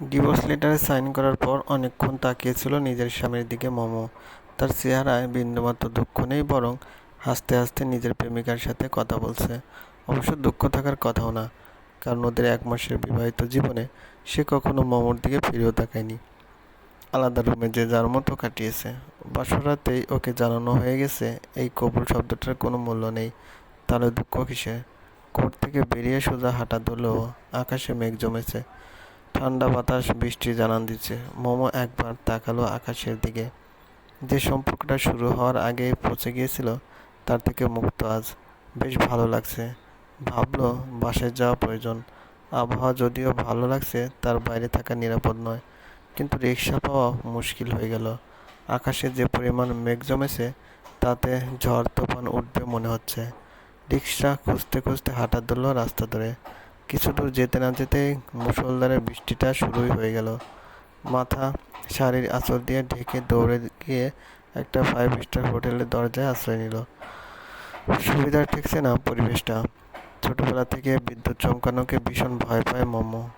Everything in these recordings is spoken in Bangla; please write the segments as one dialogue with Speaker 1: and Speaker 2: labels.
Speaker 1: ডিভোর্স লেটারে সাইন করার পর অনেকক্ষণ তাকিয়েছিল নিজের স্বামীর দিকে মমো। তার চেহারায় বিন্দুমাত্র দুঃখ নেই, বরং হাসতে হাসতে নিজের প্রেমিকার সাথে কথা বলছে। অবশ্য দুঃখ থাকার কথাও না, কারণ ওদের এক মাসের বিবাহিত জীবনে সে কখনো মমোর দিকে ফিরেও তাকায়নি। আলাদা রুমে যে যার মতো কাটিয়েছে। বাসরাতেই ওকে জানানো হয়ে গেছে, এই কবুল শব্দটার কোনো মূল্য নেই। তাহলে দুঃখ কিসে কোর্ট থেকে বেরিয়ে সোজা হাঁটা ধরলেও আকাশে মেঘ জমেছে। ঠান্ডা বাতাস, বৃষ্টি জানান দিচ্ছে। মোমো একবার তাকালো আকাশের দিকে। যে সম্পর্কটা শুরু হওয়ার আগে পৌঁছে গিয়েছিল, তার থেকে মুক্ত আজ। বেশ ভালো লাগছে। ভাবলো, বাসায় যাওয়া প্রয়োজন। আবহাওয়া যদিও ভালো লাগছে, তার বাইরে থাকা নিরাপদ নয়। কিন্তু রিক্সা পাওয়া মুশকিল হয়ে গেল। আকাশে যে পরিমাণ মেঘ জমেছে, তাতে ঝড়, তুফান উঠবে মনে হচ্ছে। রিক্সা খুঁজতে খুঁজতে হাঁটা ধরল রাস্তা ধরে। কিছু দূর যেতে না যেতেই মুষলধারে বৃষ্টিটা শুরুই হয়ে গেল। মাথা শাড়ির আঁচল দিয়ে ঢেকে দৌড়ে গিয়ে একটা ফাইভ স্টার হোটেলের দরজায় আশ্রয় নিল। সুবিধার ঠেকছে না পরিবেশটা। ছোটবেলা থেকে বিদ্যুৎ চমকানোকে ভীষণ ভয় পায় মোমো।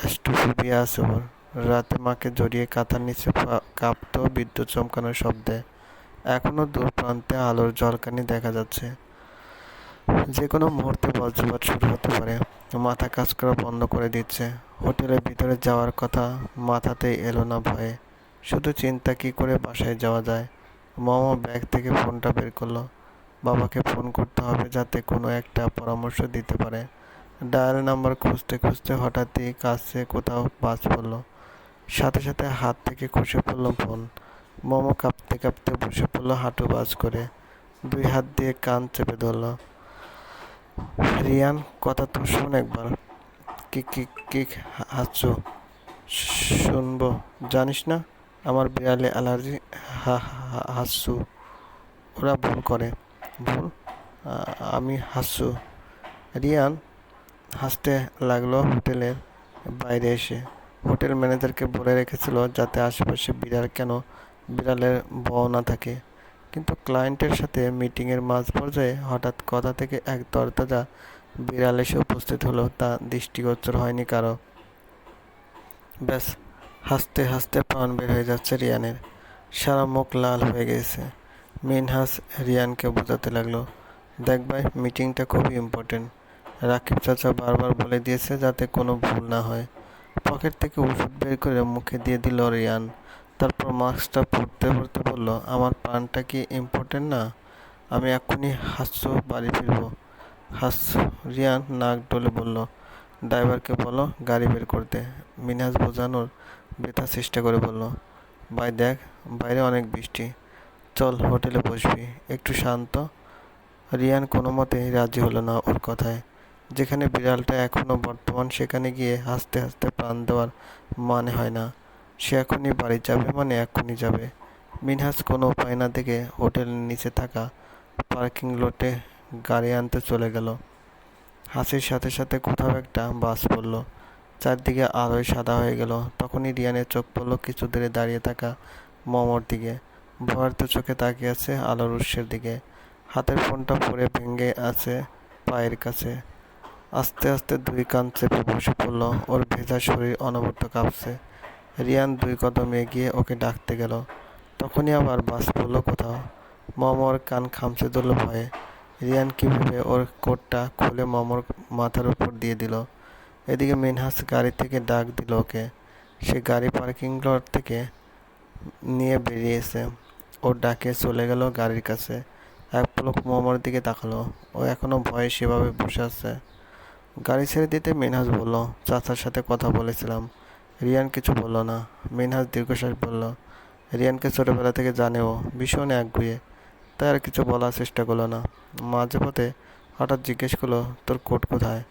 Speaker 1: অ্যাস্ট্রোফোবিয়া আছে ওর। রাতে মাকে জড়িয়ে কাঁথার নিচে কাঁপতো বিদ্যুৎ চমকানোর শব্দে। এখনও দূর প্রান্তে আলোর জলকানি দেখা যাচ্ছে। যে কোনো মুহূর্তে বজ্রপাত শুরু হতে পারে। মাথা কাজ করা বন্ধ করে দিচ্ছে। হোটেলের ভিতরে যাওয়ার কথা মাথাতেই এলো না ভয়ে। শুধু চিন্তা কি করে বাসায় যাওয়া যায়? মামা ব্যাগ থেকে ফোনটা বের করল। বাবাকে ফোন করতে হবে যাতে কোনো একটা পরামর্শ দিতে পারে। ডায়াল নাম্বার খুঁজতে খুঁজতে হঠাৎই কাছে কোথাও বাজ পড়ল। সাথে সাথে হাত থেকে খসে পড়ল ফোন। মোমো কাঁপতে কাঁপতে বসে পড়ল হাঁটু বাজ করে। দুই হাত দিয়ে কান চেপে ধরলো। রিয়ান, কথা তো শোন একবার। কি কি কি হাসছো? শুনব জানিস না, আমার বিড়ালে অ্যালার্জি হাসছু। ওরা ভুল করে। ভুল? আমি হাসছু। রিয়ান হাসতে লাগল হোটেলের বাইরে এসে। হোটেল ম্যানেজারকে বলে রেখেছিল যাতে আশেপাশে বিড়াল কেন, বিড়ালের বও না থাকে। কিন্তু ক্লায়েন্টের সাথে মিটিংয়ের মাঝ পর্যায়ে হঠাৎ কথা থেকে এক তরতাজা বিড়াল এসে উপস্থিত হলো। তা দৃষ্টিগোচর হয়নি কারও। ব্যাস, হাসতে হাসতে প্রাণ বের হয়ে যাচ্ছে রিয়ানের। সারা মুখ লাল হয়ে গেছে। মিনহাস রিয়ানকে বোঝাতে লাগল, দেখ ভাই, মিটিংটা খুবই ইম্পর্টেন্ট রাকিব চাচা বারবার বলে দিয়েছে যাতে কোনো ভুল না হয়। পকেট থেকে ওষুধ বের করে মুখে দিয়ে দিল রিয়ান। তারপর মাস্কটা পরতে পরতে বলল, আমার প্রাণটা কি ইম্পর্টেন্ট না? আমি এক্ষুনি হাসছো বাড়ি ফিরবো। হাসছো রিয়ান নাক ডলে বলল, ড্রাইভারকে বলো গাড়ি বের করতে। মিনহাজ বোঝানোর বৃথা চেষ্টা করে বলল, ভাই দেখ, বাইরে অনেক বৃষ্টি। চল হোটেলে বসবি। একটু শান্ত। রিয়ান কোনো মতেই রাজি হলো না ওর কথায়। যেখানে বিড়ালটা এখনও বর্তমান, সেখানে গিয়ে হাসতে হাসতে প্রাণ দেওয়ার মানে হয় না। সে এখনই বাড়ি যাবে মানে এখনই যাবে। মিনহাজ কোনো উপায় না দেখে হোটেলের নিচে থাকা পার্কিং লটে গাড়ি আনতে চলে গেল। হাসির সাথে সাথে কোথাও একটা বাস পড়ল। চারদিকে আলোয় সাদা হয়ে গেল। তখনই রিয়ানের চোখ পড়ল কিছু দূরে দাঁড়িয়ে থাকা মমর দিকে। ভয়ার্ত চোখে তাকিয়ে আছে আলোর উৎসের দিকে। হাতের ফোনটা পড়ে ভেঙে আছে পায়ের কাছে। আস্তে আস্তে দুই কান চেপে বসে পড়ল। ওর ভেজা শরীর অনবরত কাঁপছে। রিয়ান দুই কদম এগিয়ে ওকে ডাকতে গেল। তখনই আবার বাস পড়ল কোথাও? মমর কান খামচে ধরলো ভয়ে। রিয়ান কীভাবে ওর কোটটা খুলে মমর মাথার উপর দিয়ে দিল। এদিকে মিনহাস গাড়ি থেকে ডাক দিল ওকে। সে গাড়ি পার্কিং লট থেকে নিয়ে বেরিয়েছে। ওর ডাকে চলে গেল গাড়ির কাছে। এক পলক মোমোর দিকে তাকালো। ও এখনও ভয়ে সেভাবে বসে আছে। গাড়ি ছেড়ে দিতে মিনহাজ বলল, চাচার সাথে কথা বলেছিলাম। রিয়ান কিছু বলল না। মিনহাজ দীর্ঘশ্বাস বলল, রিয়ানকে ছোটোবেলা থেকে জানেও, ভীষণ একগুয়ে। তাই আর কিছু বলার চেষ্টা করল না। মাঝে পথে হঠাৎ জিজ্ঞেস করল, তোর কোট কোথায়?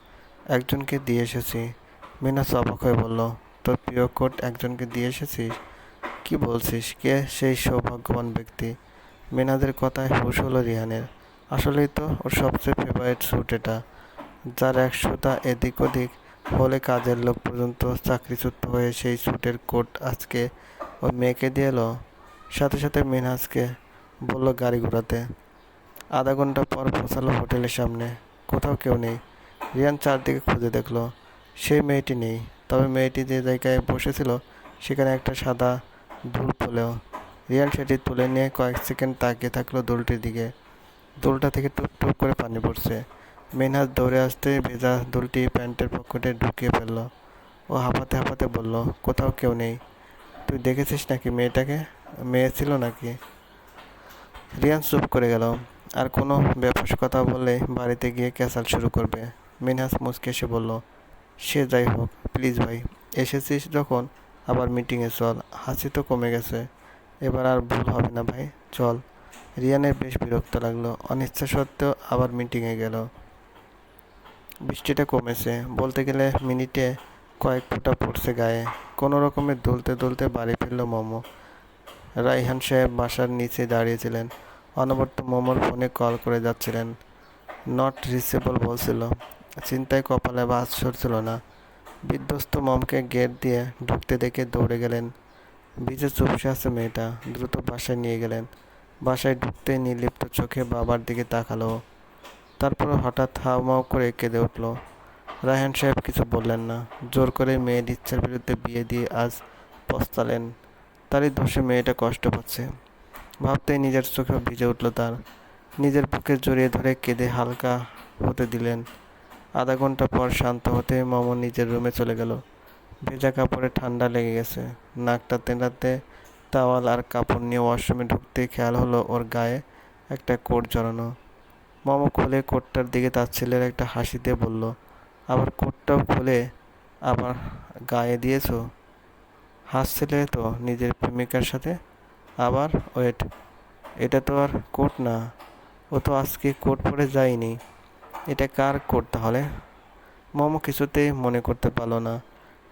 Speaker 1: একজনকে দিয়ে এসেছি। মিনাস অবাক হয়ে বলল, তোর প্রিয় কোট একজনকে দিয়ে এসেছিস? কি বলছিস? কে সেই সৌভাগ্যবান ব্যক্তি? মিনাদের কথায় হুশ হলো রিহানের আসলেই তো ওর সবচেয়ে ফেভারিট স্যুট এটা। যার একশোটা এদিক ওদিক হলে কাজের লোক পর্যন্ত চাকরিচ্যুত হয়ে সেই স্যুটের কোট আজকে ওই মেয়েকে দিয়ে এলো। সাথে সাথে মিনহাজকে বলল গাড়ি ঘোরাতে। আধা ঘণ্টা পর পৌঁছালো হোটেলের সামনে। কোথাও কেউ নেই। রিয়ান চারদিকে খুঁজে দেখল। সেই মেয়েটি নেই। তবে মেয়েটি যে জায়গায় বসেছিল, সেখানে একটা সাদা দুল ফুলেও রিয়ান সেটি তুলে নিয়ে কয়েক সেকেন্ড তাকিয়ে থাকল দুলটির দিকে। দুলটা থেকে টুপ টুপ করে পানি পড়ছে। মেনহাজ দৌড়ে আসতে ভেজা দুলটি প্যান্টের পকেটে ঢুকিয়ে ফেলল। ও হাঁপাতে হাঁপাতে বলল, কোথাও কেউ নেই। তুই দেখেছিস নাকি মেয়েটাকে? মেয়ে ছিল নাকি? রিয়ান চুপ করে গেল। আর কোনো ব্যাপার কথা বললে বাড়িতে গিয়ে ক্যাসাল শুরু করবে। মিনহাস মুচকে এসে বলল, সে যাই হোক, প্লিজ ভাই, এসেছিস যখন, আবার মিটিংয়ে চল। হাসি তো কমে গেছে। এবার আর ভুল হবে না ভাই, চল। রিয়ানের বেশ বিরক্ত লাগল। অনিচ্ছা সত্ত্বেও আবার মিটিংয়ে গেল। বৃষ্টিটা কমেছে। বলতে গেলে মিনিটে কয়েক ফোঁটা পড়ছে গায়ে। কোনো রকমে দুলতে দুলতে বাড়ি ফিরল মোমো। রাইহান সাহেব বাসার নিচে দাঁড়িয়েছিলেন। অনবরত মোমোর ফোনে কল করে যাচ্ছিলেন। নট রিসেবল বলছিল। চিন্তায় কপালে বাস সরছিল না। বিধ্বস্ত মমকে গেট দিয়ে ঢুকতে দেখে দৌড়ে গেলেন। ভিজে চুপসে আছে মেয়েটা। দ্রুত বাসায় নিয়ে গেলেন। বাসায় ঢুকতে নির্লিপ্ত চোখে বাবার দিকে তাকালো। তারপর হঠাৎ হাওমাও করে কেঁদে উঠল। রায়হান সাহেব কিছু বললেন না। জোর করে মেয়ের ইচ্ছার বিরুদ্ধে বিয়ে দিয়ে আজ পস্তালেন। তারই দোষে মেয়েটা কষ্ট পাচ্ছে। ভাবতেই নিজের চোখে ভিজে উঠল তার। নিজের বুকে জড়িয়ে ধরে কেঁদে হালকা হতে দিলেন। আধা ঘণ্টা পর শান্ত হতে মম নিজের রুমে চলে গেল। ভেজা কাপড়ে ঠান্ডা লেগে গেছে। নাকটা তেনাতে তাওয়াল আর কাপড় নিয়ে ওয়াশরুমে ঢুকতে খেয়াল হলো ওর গায়ে একটা কোট জড়ানো। মম খুলে কোটটার দিকে তার ছেলের একটা হাসি দিয়ে বলল, আবার কোটটাও খুলে আবার গায়ে দিয়েছ? হাসছিলে তো নিজের প্রেমিকার সাথে? আবার? ওয়েট, এটা তো আর কোট না। ও তো আজকে কোট পরে যায়নি। এটা কার কোট তাহলে? মোমো কিছুতেই মনে করতে পারল না।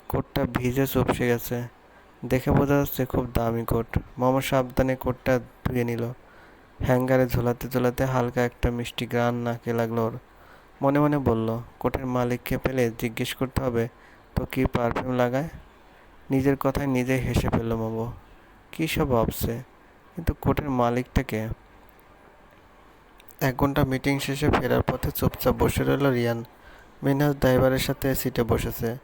Speaker 1: কোটটা ভিজে চুপসে গেছে। দেখে বোঝা যাচ্ছে খুব দামি কোট। মোমো সাবধানে কোটটা ধুয়ে নিল। হ্যাঙ্গারে ঝোলাতে ঝোলাতে হালকা একটা মিষ্টি গ্রান নাকে লাগল ওর। মনে মনে বলল, কোটের মালিককে পেলে জিজ্ঞেস করতে হবে, তো কি পারফিউম লাগায়? নিজের কথায় নিজেই হেসে ফেলল মোমো। কী সব ভাবছে? কিন্তু কোটের মালিকটাকে এক ঘণ্টা মিটিং শেষে ফেরার পথে চুপচাপ বসে রইল রিয়ান। মিনহাজ ড্রাইভারের সাথে সিটে বসেছে।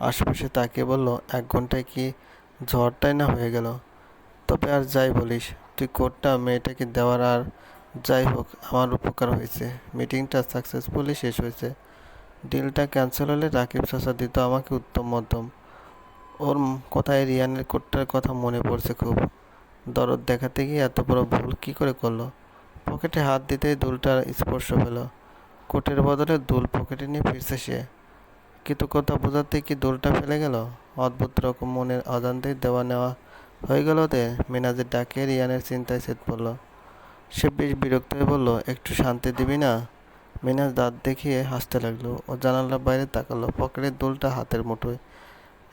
Speaker 1: আশেপাশে তাকিয়ে বলল, এক ঘন্টায় কি ঝড়টাই না হয়ে গেল? তবে আর যাই বলিস তুই কোটটা মেয়েটাকে দেওয়ার আর যাই হোক, আমার উপকার হয়েছে। মিটিংটা সাকসেসফুলি শেষ হয়েছে। ডিলটা ক্যান্সেল হলে রাকিব চাচা দিত আমাকে উত্তম মধ্যম। ওর কথায় রিয়ানের কোটটার কথা মনে পড়ছে খুব। দরদ দেখাতে গিয়ে এত বড় ভুল কী করে করল? পকেটে হাত দিতেই দুলটার স্পর্শ পেল। কোটের বদলে দুল পকেটে নিয়ে ফিরছে সে। কিন্তু কথা বোঝাতে কি দুলটা ফেলে গেল? অদ্ভুত রকম মনের অজান্তেই দেওয়া নেওয়া হয়ে গেল ওদের মিনাজের ডাকে রিয়ানের চিন্তায় সেট পড়ল। সে বেশ বিরক্ত হয়ে বলল, একটু শান্তি দিবি না? মিনাজ দাঁত দেখিয়ে হাসতে লাগল ও জানালার বাইরে তাকালো, পকেটের দুলটা হাতের মুঠোয়।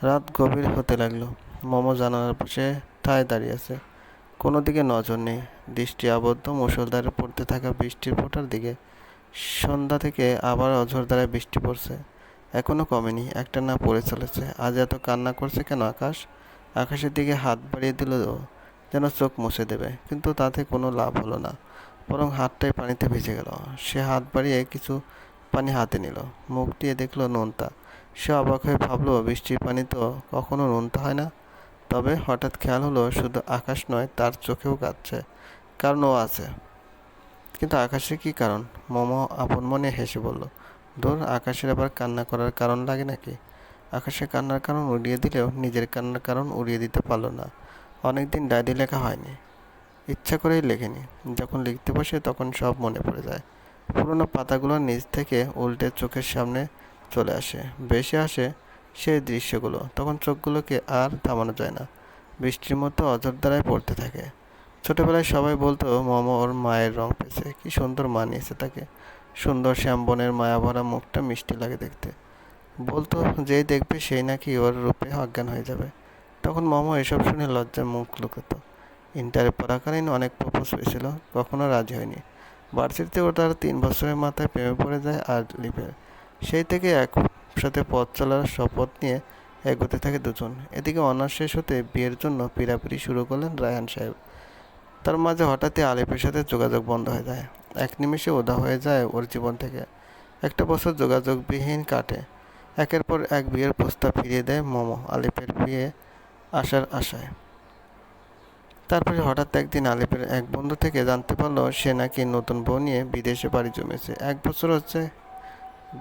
Speaker 1: রাত গভীর হতে লাগল। মোমো জানালার পাশে ঠায় দাঁড়িয়ে আছে। কোনো দিকে নজর নেই। দৃষ্টি আবদ্ধ মুষলধারে পড়তে থাকা বৃষ্টির ফোঁটার দিকে। সন্ধ্যা থেকে আবার অঝোরধারায় বৃষ্টি পড়ছে। এখনও কমেনি, একটা না পড়ে চলেছে। আজ এত কান্না করছে কেন আকাশ? আকাশের দিকে হাত বাড়িয়ে দিল যেন চোখ মুছে দেবে, কিন্তু তাতে কোনো লাভ হলো না। বরং হাতটাই পানিতে ভেসে গেল। সে হাত বাড়িয়ে কিছু পানি হাতে নিল। মুখ দিয়ে দেখল নোনতা। সে অবাক হয়ে ভাবলো, বৃষ্টির পানি তো কখনো নোনতা হয় না? তবে হঠাৎ খেয়াল হলো, শুধু আকাশ নয়, তার চোখেও কাঁদছে কারণ ও আছে। কিন্তু আকাশের কি কারণ? মোমো আপন মনে হেসে বলল দূর আকাশের আবার কান্না করার কারণ লাগে নাকি? আকাশের কান্নার কারণ উড়িয়ে দিলেও নিজের কান্নার কারণ উড়িয়ে দিতে পারল না। অনেকদিন ডায়েরি লেখা হয়নি। ইচ্ছা করেই লেখেনি। যখন লিখতে বসে তখন সব মনে পড়ে যায়। পুরোনো পাতাগুলো নিচ থেকে উল্টে চোখের সামনে চলে আসে। বেশি আসে সেই দৃশ্যগুলো। তখন চোখগুলোকে আর থামানো যায় না। বৃষ্টির মতো দ্বারায় পড়তে থাকে। ছোটবেলায় সবাই বলতো, মমো, ওর মায়ের রং পেয়েছে। কি সুন্দর মানিয়েছে তাকে। সুন্দর শ্যামবনের মায়াভরা মুখটা মিষ্টি লাগে দেখতে। বলতো, যেই দেখবে সেই নাকি ওর রূপে অজ্ঞান হয়ে যাবে। তখন মমো এসব শুনে লজ্জায় মুখ লুকোতো। ইন্টারে পড়াকালীন অনেক প্রপোজ হয়েছিল, কখনো রাজি হয়নি। ভার্সিটিতে ওটার তিন বছরের মাথায় প্রেমে পড়ে যায় আর লিপের সেই থেকে একসাথে পথ চলার শপথ নিয়ে এগোতে থাকে দুজন। এদিকে অনার্স শেষ হতে বিয়ের জন্য পিড়াপিড়ি শুরু করলেন রায়হান সাহেব। তার মাঝে হঠাৎই আলিফের সাথে যোগাযোগ বন্ধ হয়ে যায়। এক নিমেষে ওদা হয়ে যায় ওর জীবন থেকে। একটা বছর যোগাযোগবিহীন কাটে। একের পর এক বিয়ের প্রস্তাব ফিরিয়ে দেয় মোমো আলিপের বিয়ে আসার আশায়। তারপরে হঠাৎ একদিন আলিপের এক বন্ধু থেকে জানতে পারল সে নাকি নতুন বউ নিয়ে বিদেশে বাড়ি জমেছে। এক বছর হচ্ছে,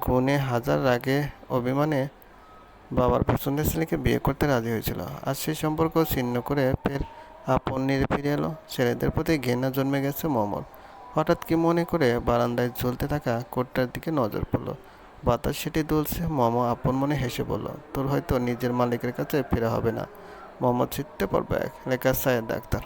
Speaker 1: গুণে হাজার আগে অভিমানে বাবার পছন্দের ছেলেকে বিয়ে করতে রাজি হয়েছিল। আর সেই সম্পর্ক ছিন্ন করে ফের আপন নিরে ফিরে এলো। ছেলেদের প্রতি ঘৃণা জন্মে গেছে মোমোর। হঠাৎ কি মনে করে বারান্দায় ঝুলতে থাকা কোটটার দিকে নজর পড়ল। বাতাস সেটি দুলছে। মোমো আপন মনে হেসে বলল, তোর হয়তো নিজের মালিকের কাছে ফেরা হবে না। মোহাম্মদ ছিটতে পারবে এক লেখা সায়েদ ডাক্তার।